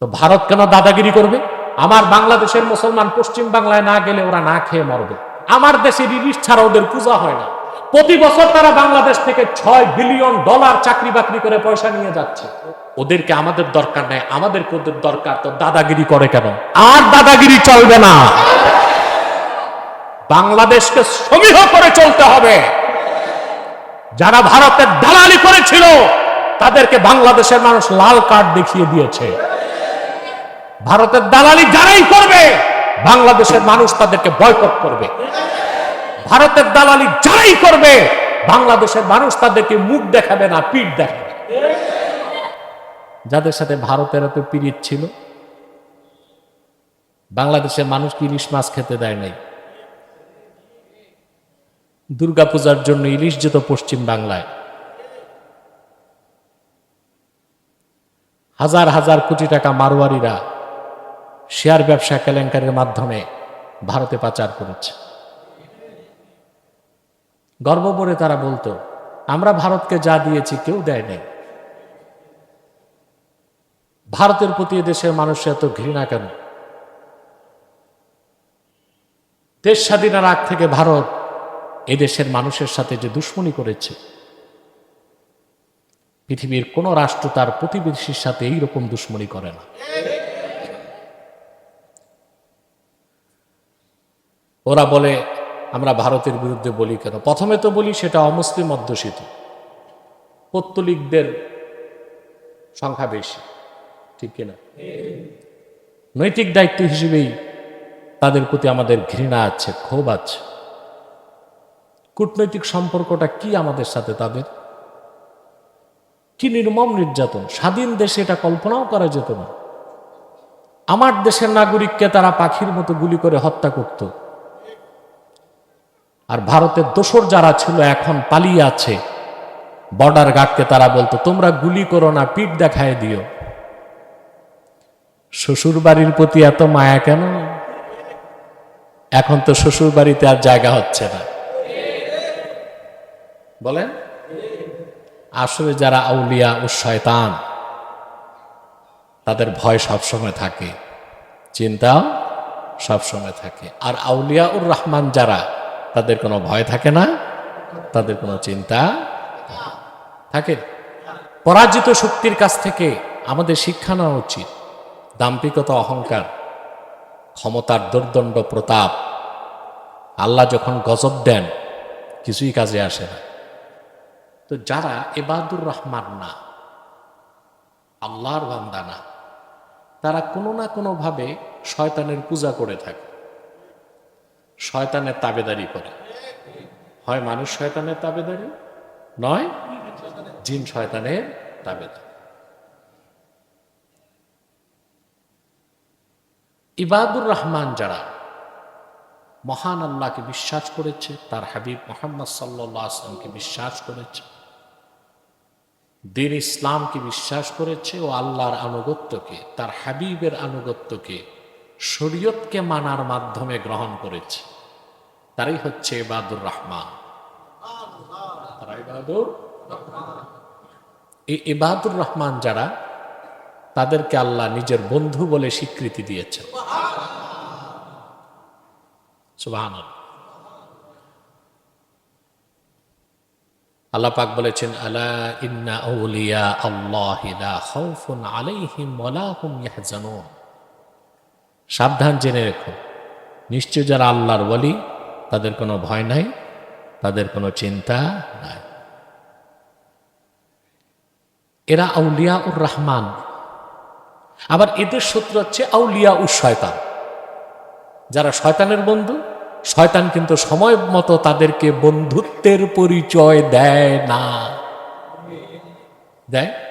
তো ভারত কেন দাদাগিরি করবে? আমার বাংলাদেশের মুসলমান পশ্চিম বাংলায় না গেলে ওরা না খেয়ে মরবে। আমার দেশে ইলিশ ছাড়া ওদের পূজা হয় না। প্রতি বছর তারা বাংলাদেশ থেকে ছয় বিলিয়ন ডলার চাকরি বাকরি করে পয়সা নিয়ে যাচ্ছে। ওদেরকে আমাদের দরকার নেই, আমাদেরকে ওদের দরকার। তো দাদাগিরি করে কেন? আর দাদাগিরি চলবে না। বাংলাদেশকে সমীহ করে চলতে হবে। যারা ভারতের দালালি করেছিল, তাদেরকে বাংলাদেশের মানুষ লাল কার্ড দেখিয়ে দিয়েছে। ভারতের দালালি যারাই করবে, বাংলাদেশের মানুষ তাদেরকে বয়কট করবে। ভারতের দালালি যারাই করবে, বাংলাদেশের মানুষ তাদেরকে মুখ দেখাবে না, পিঠ দেখাবে যাদের সাথে ভারতের এত পিরিত ছিল, বাংলাদেশের মানুষ কি ইলিশ মাছ খেতে দেয় নাই? দুর্গাপূজার জন্য ইলিশ যেত পশ্চিম বাংলায়। হাজার হাজার কোটি টাকা মারোয়ারিরা শেয়ার ব্যবসা কেলেঙ্কারের মাধ্যমে ভারতে পাচার করেছে। গর্ব করে তারা বলতো, আমরা ভারতকে যা দিয়েছি কেউ দেয় নাই। ভারতের প্রতি দেশের মানুষের এত ঘৃণা কেন? দেশ স্বাধীনের আগ থেকে ভারত এদেশের মানুষের সাথে যে দুশ্মনী করেছে, পৃথিবীর কোন রাষ্ট্র তার প্রতিবেশীর সাথে এইরকম দুশ্মনী করে না। ওরা বলে, আমরা ভারতের বিরুদ্ধে বলি কেন? প্রথমে তো বলি সেটা অমুসলিম অধ্যুষিত। পত্তলিকদের সংখ্যা বেশি, ঠিক কিনা? নৈতিক দায়িত্ব হিসেবেই তাদের প্রতি আমাদের ঘৃণা আছে, ক্ষোভ আছে। কূটনৈতিক সম্পর্কটা কি আমাদের সাথে তাদের? কি নির্মম নির্যাতন? স্বাধীন দেশে এটা কল্পনাও করা যেত না। আমার দেশের নাগরিককে তারা পাখির মতো গুলি করে হত্যা করত। আর ভারতের দোসর যারা ছিল এখন পালিয়ে আছে, বর্ডার গার্ডকে তারা বলতো, তোমরা গুলি করো না, পিঠ দেখায় দিও। শ্বশুর বাড়ির প্রতি এত মায়া কেন? এখন তো শ্বশুর বাড়িতে আর জায়গা হচ্ছে না। বলেন? আসলে যারা আউলিয়া ও শয়তান, তাদের ভয় সবসময় থাকে, চিন্তাও সবসময় থাকে। আর আউলিয়া উর রহমান যারা তাদের কোনো ভয় থাকে না, তাদের কোনো চিন্তা থাকে পরাজিত শক্তির কাছ থেকে আমাদের শিক্ষা নেওয়া উচিত। দাম্পিকতা অহংকার, ক্ষমতার দুর্দণ্ড, প্রতাপ, আল্লাহ যখন গজব দেন, কিছুই কাজে আসে না। তো যারা এবাদুর রহমান না, আল্লাহর বান্দা না, তারা কোনো না কোনোভাবে শয়তানের পূজা করে থাকে। শয়তানের তাবেদারি করে। হয় মানুষ শয়তানের তাবেদারি? নয়? জিন শয়তানের তাবেদারি। ইবাদুর রহমান যারা মহান আল্লাহকে বিশ্বাস করেছে, তার হাবিব মোহাম্মদ সাল্লাহ আসলামকে বিশ্বাস করেছে, দিন ইসলামকে বিশ্বাস করেছে ও আল্লাহর আনুগত্যকে, তার হাবিবের আনুগত্যকে শরীয়তকে মানার মাধ্যমে গ্রহণ করেছে। তারাই হচ্ছে এবাদুর রহমান। এই ইবাদুর রহমান যারা, তাদেরকে আল্লাহ নিজের বন্ধু বলে স্বীকৃতি দিয়েছেন। সুবাহান আল্লাহ পাক বলেছেন, আলা ইন্না আউলিয়া আল্লাহ লা খাউফুন আলাইহিম ওয়ালা হুম ইয়াহজানুন। সাবধান জেনে রেখো। নিশ্চয় যারা আল্লাহর বলি তাদের কোনো ভয় নাই, তাদের কোনো চিন্তা নাই। এরা আউলিয়া উর রহমান। আবার এদের শত্রু হচ্ছে আউলিয়া উর শয়তান। যারা শয়তানের বন্ধু, শয়তান কিন্তু সময় মতো তাদেরকে বন্ধুত্বের পরিচয় দেয় না। দেয়?